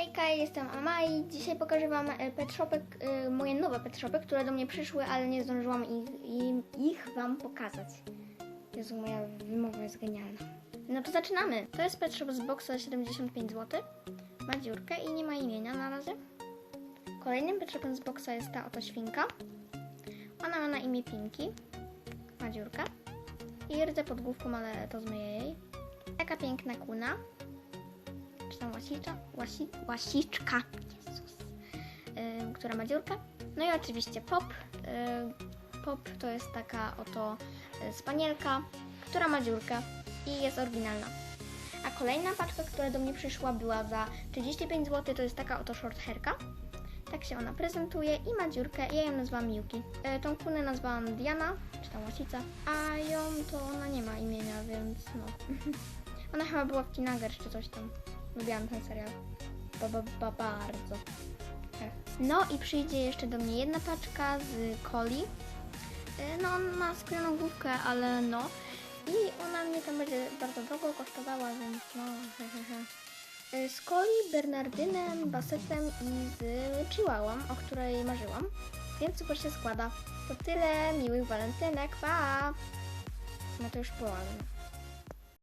Hejka, jestem Amai. Dzisiaj pokażę Wam e, pet e, moje nowe pet które do mnie przyszły, ale nie zdążyłam ich, ich Wam pokazać. Jezu, moja wymowa jest genialna. No to zaczynamy. To jest pet z boxa 75 zł. Ma dziurkę i nie ma imienia na razie. Kolejnym pet z boxa jest ta oto świnka. Ona ma na imię Pinki. Ma dziurkę. I rdzę pod główką, ale to zmyję jej. Taka piękna kuna tam łasicza, łasi, łasiczka, Jezus, Ym, która ma dziurkę. No i oczywiście pop. Ym, pop to jest taka oto y, spanielka, która ma dziurkę i jest oryginalna. A kolejna paczka, która do mnie przyszła, była za 35 zł. To jest taka oto short hairka. Tak się ona prezentuje i ma dziurkę. Ja ją nazwałam Yuki. Y, tą kunę nazwałam Diana, czy tam łasica, a ją to ona nie ma imienia, więc no. Ona chyba była w Kinager czy coś tam. Lubiłam ten serial. Ba, ba, ba, bardzo. Ech. No i przyjdzie jeszcze do mnie jedna paczka z coli. Y, No on ma skórzaną główkę, ale no. I ona mnie tam będzie bardzo drogo kosztowała, więc no. Y, Z coli, Bernardynem, Basetem i z Chihuahuam, o której marzyłam. Więc super się składa. To tyle, miłych walentynek, pa! No to już połowa.